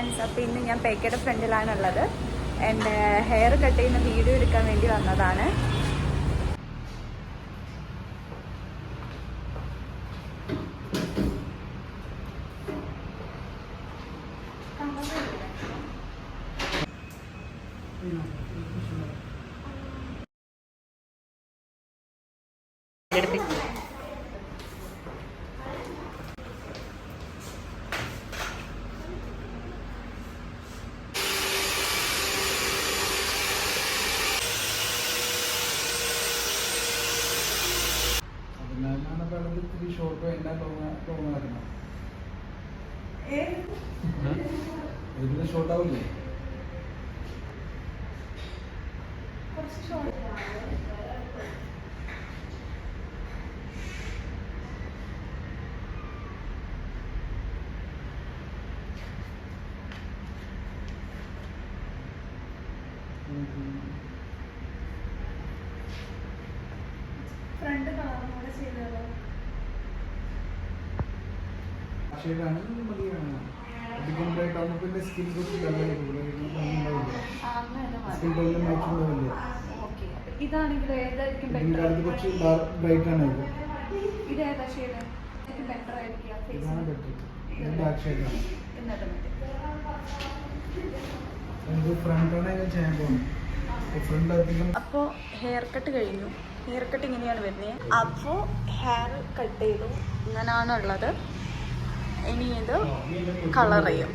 Friends അപ്പോൾ ഇന്ന് ഞാൻ പേക്കയുടെ ഫ്രണ്ടിലാണുള്ളത്. എന്റെ ഹെയർ കട്ട് ചെയ്യുന്ന വീഡിയോ എടുക്കാൻ വേണ്ടി വന്നതാണ്. അതിനാലാണ് ലോങ് ലോങ് ആക്കണം ഇതിന് ഷോർട്ട് ആവില്ലേ ഫ്രണ്ട് കളറും ചെയ്താലോ ഷെയ്ഡാണ് മതിയാണ് അധികം പിന്നെ സ്കിൻ കുറച്ച് ഡല്ലായിരിക്കും സ്കിൻ ടോണിൽ മാച്ച് ഉണ്ടാവില്ല. ഇതാണെങ്കിൽ ഏതായിരിക്കും ഇതിന്റെ അത് ബെറ്റർ കുറച്ച് ഡാർക്ക് ബ്രൈറ്റ് ആണ് ഇത്. ഇത് ഏതാ ഷെയ്ഡ് ബെറ്റർ ആയിരിക്കും ഇതാണ് ബെറ്റർ ഇത് ഡാർക്ക് ഷെയ്ഡാണ് എന്നിട്ട് ഫ്രണ്ടാണ് ഞാൻ ചെയ്യാൻ പോകുന്നത്. ഫ്രണ്ട് അധികം അപ്പോൾ ഹെയർ കട്ട് കഴിഞ്ഞു. ഹെയർ കട്ട് ഇങ്ങനെയാണ് വരുന്നത്. അപ്പോൾ ഹെയർ കട്ട് ചെയ്തു. ഇങ്ങനെയാണുള്ളത് ഇനി ഇത് കളർ ചെയ്യും.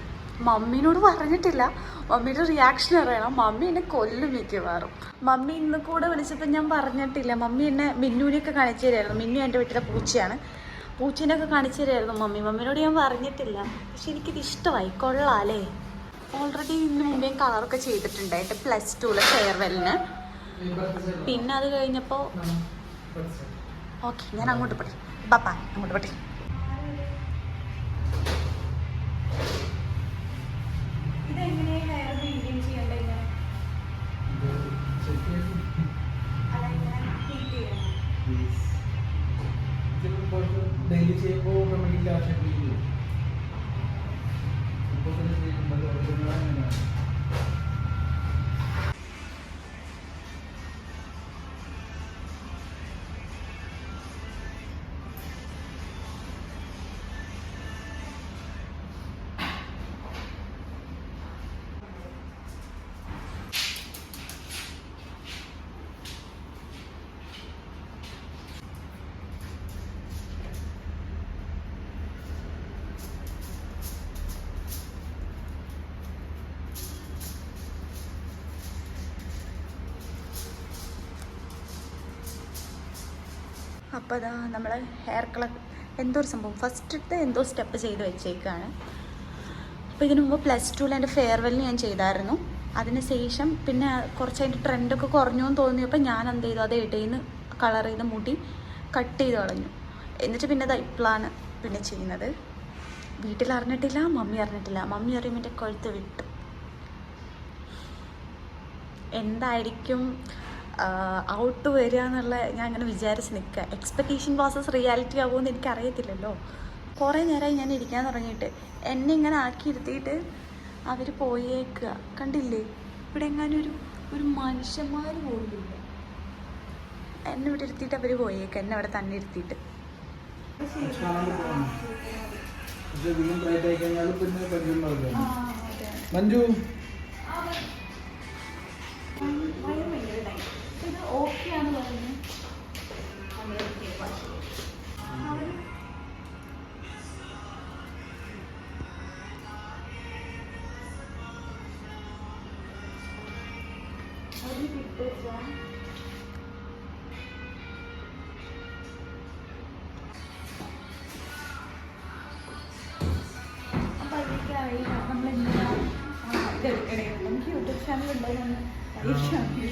മമ്മീനോട് പറഞ്ഞിട്ടില്ല. മമ്മിയുടെ റിയാക്ഷൻ അറിയണം. മമ്മി എന്നെ കൊല്ലും മിക്കവാറും. മമ്മി ഇന്ന് കൂടെ വിളിച്ചപ്പോൾ ഞാൻ പറഞ്ഞിട്ടില്ല. മമ്മി എന്നെ മിന്നുവിനെയൊക്കെ കാണിച്ചു തരായിരുന്നു. മിന്നു എന്റെ വീട്ടിലെ പൂച്ചയാണ്. പൂച്ചേനെയൊക്കെ കാണിച്ചു തരായിരുന്നു മമ്മി. മമ്മിനോട് ഞാൻ പറഞ്ഞിട്ടില്ല. പക്ഷെ എനിക്കിത് ഇഷ്ടമായി. കൊള്ളാലേ. ഓൾറെഡി ഇതിന് മുമ്പേ കളറൊക്കെ ചെയ്തിട്ടുണ്ടായിട്ട് പ്ലസ് ടുവിലെ ഫെയർവെല്ലിന് പിന്നെ അത് കഴിഞ്ഞപ്പോൾ ഓക്കെ ഞാൻ അങ്ങോട്ട് പഠിക്കും ബപ്പാ അങ്ങോട്ട് പഠി ഡെയിലി ചെയ്യുമ്പോൾ ഓട്ടോമാറ്റിക്കലി ആവശ്യം അപ്പോൾ അതാ നമ്മൾ ഹെയർ കളർ എന്തോ ഒരു സംഭവം. ഫസ്റ്റത്തെ എന്തോ സ്റ്റെപ്പ് ചെയ്ത് വെച്ചേക്കാണ്. അപ്പോൾ ഇതിനു മുമ്പ് പ്ലസ് ടുവിൽ എന്റെ ഫെയർവെൽ ഞാൻ ചെയ്തായിരുന്നു. അതിന് ശേഷം പിന്നെ കുറച്ച് അതിന്റെ ട്രെൻഡൊക്കെ കുറഞ്ഞു എന്ന് തോന്നിയപ്പോൾ ഞാൻ എന്ത് ചെയ്തു? അത് ഇടയിൽ നിന്ന് കളർ ചെയ്ത് മുടി കട്ട് ചെയ്ത് കളഞ്ഞു. എന്നിട്ട് പിന്നെ അത് ഇപ്പോഴാണ് പിന്നെ ചെയ്യുന്നത്. വീട്ടിൽ അറിഞ്ഞിട്ടില്ല മമ്മി അറിഞ്ഞിട്ടില്ല. മമ്മി അറിയുമ്പോൾ എന്റെ കഴുത്ത് വിട്ടു. എന്തായിരിക്കും? ഔട്ട് വരിക എന്നുള്ള ഞാൻ അങ്ങനെ വിചാരിച്ച് നിൽക്കുക എക്സ്പെക്റ്റേഷൻ പ്രോസസ് റിയാലിറ്റി ആകുമെന്ന് എനിക്കറിയത്തില്ലല്ലോ. കുറേ നേരമായി ഞാൻ ഇരിക്കാൻ തുടങ്ങിയിട്ട്. എന്നെ ഇങ്ങനെ ആക്കി ഇരുത്തിയിട്ട് അവർ പോയേക്കുക. കണ്ടില്ലേ? ഇവിടെ എങ്ങാനും ഒരു ഒരു മനുഷ്യന്മാർ പോലുമില്ല എന്നെ ഇവിടെ ഇരുത്തിയിട്ട് അവർ പോയേക്കുക എന്നെ അവിടെ തന്നെ ഇരുത്തിയിട്ട്. മഞ്ജു. അപ്പൊ അതിലേക്ക് അറിയില്ല നമ്മൾ എന്തിനാ ഇതെടുക്കണേ. നമുക്ക് യൂട്യൂബ് ചാനൽ ഉണ്ടായിരുന്നു ഷെയ്ഡ്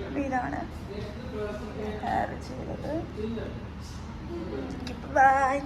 അപ്പൊ ഇതാണ് ഹെയർ ചെയ്തത് ബൈ